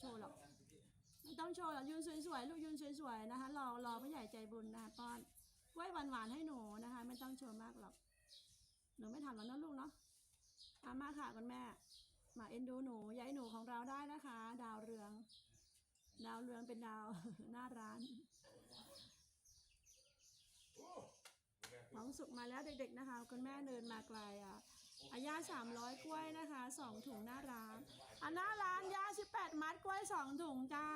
โชว์หรอกไม่ต้องโชว์หรอกยืนสวยๆลูกยืนสวยๆนะคะรอรอผู้ใหญ่ใจบุญนะคะป้อนกล้วยหวานๆให้หนูนะคะ ไม่ต้องโชว์มากหรอกหนูไม่ทันแล้วนะลูกเนาะอามาค่ะคุณแม่ มาเอ็นดูหนูย้ายหนูของเราได้นะคะ ดาวเรือง ดาวเรืองเป็นดาวหน้าร้านท้องสุกมาแล้วเด็กๆนะคะ คุณแม่เดินมาไกลอะอาย่าสามร้อยกล้วยนะคะสองถุงหน้าร้าน อะหน้าร้านย่าสิบแปดมัดกล้วยสองถุงจ้า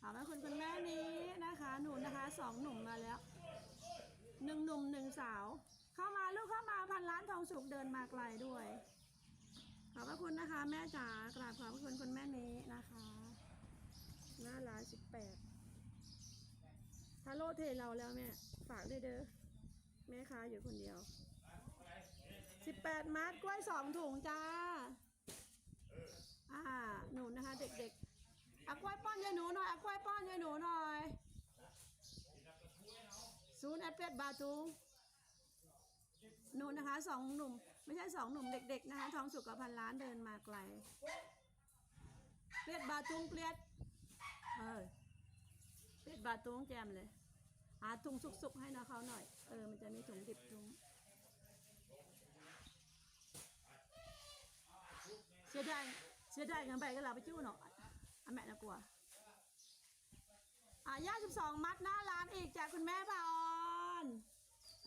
ขอบคุณคุณแม่นี้นะคะ หนูนะคะสองหนุ่มมาแล้วหนึ่งหนุ่มหนึ่งสาว เข้ามาลูกเข้ามาพันล้านทองสุกเดินมาไกลด้วย ขอบพระคุณนะคะ แม่จ๋ากราบขอบพระคุณคุณแม่นี้นะคะ หน้าร้านสิบแปดถ้าโลเทเราแล้วแม่ ฝากด้วยเด้อแม่ค้าอยู่คนเดียวสิบแปดมัดกล้วยสองถุงจ้า อ่าหนูนะคะ เด็กๆอากล้วยป้อนยายหนูหน่อยอากล้วยป้อนยายหนูหน่อยศูนย์แอดเป็ดบาตูหนูนะคะสองหนุ่ม ไม่ใช่สองหนุ่มเด็ก ๆ นะคะทองสุกกับพันล้านเดินมาไกลเป็ดบาตุงเปียดเออเป็ดบาตุงแจมเลยหาถุงสุกๆให้นะเขาหน่อย เออ มันจะมีถุงดิบถุงเสียดาย เสียดายกันไปก็เราไปจู้หน่อยอ่แม่นะกลัวอะย่าสิบสองมัดหน้าร้านอีกจากคุณแม่พาออน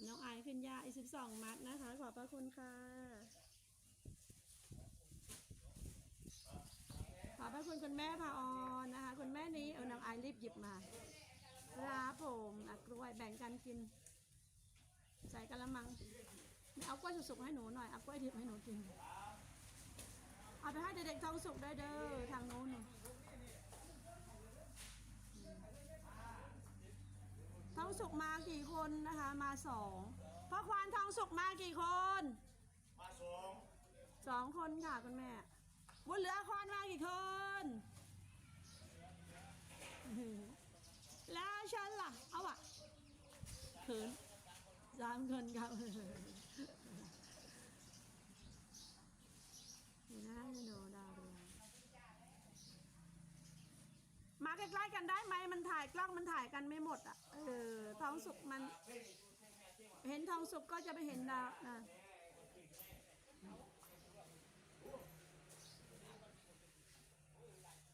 น้องไอายขึ้นย่าอีกสิบสองมัดนะคะ ขอบพระคุณค่ะ ขอบพระคุณคุณแม่พาออนนะคะ คุณแม่นี้เอานางไอายรีบหยิบมาครับผมอะกล้วยแบ่งกันกิน ใส่กระมัง เอากล้วยสุกๆให้หนูหน่อยเอากล้วยดิบให้หนูกิน ไปให้เด็กๆท้องสุกได้เด้อทางโน้นน่ะท้องสุกมากี่คนนะคะ มาสองพ่อควานทองสุกมากี่คน มาสองสองคนค่ะคุณแม่บุญเหลือควานมากี่คน แล้วฉันล่ะ เอาอะเขินสามคนครับนี่นะโนดาวเรืองมา ใกล้ๆกันได้ไหมมันถ่ายกล้องมันถ่ายกันไม่หมดอะเออทองสุกมัน เห็นทองสุกก็จะไปเห็นดาวนะ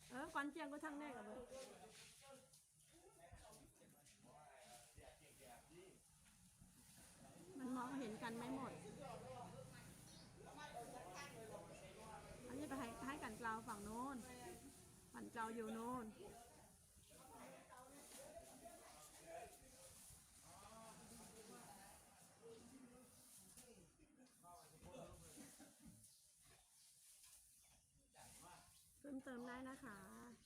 เออก่อนเจียงก็ทั้งแน่กับเบอร์มันมองเห็นกันไม่หมด อันนี้ไปให้ให้กันกลาวฝั่งโน้นฝั่งกลาวอยู่โน้น มเติมได้นะคะ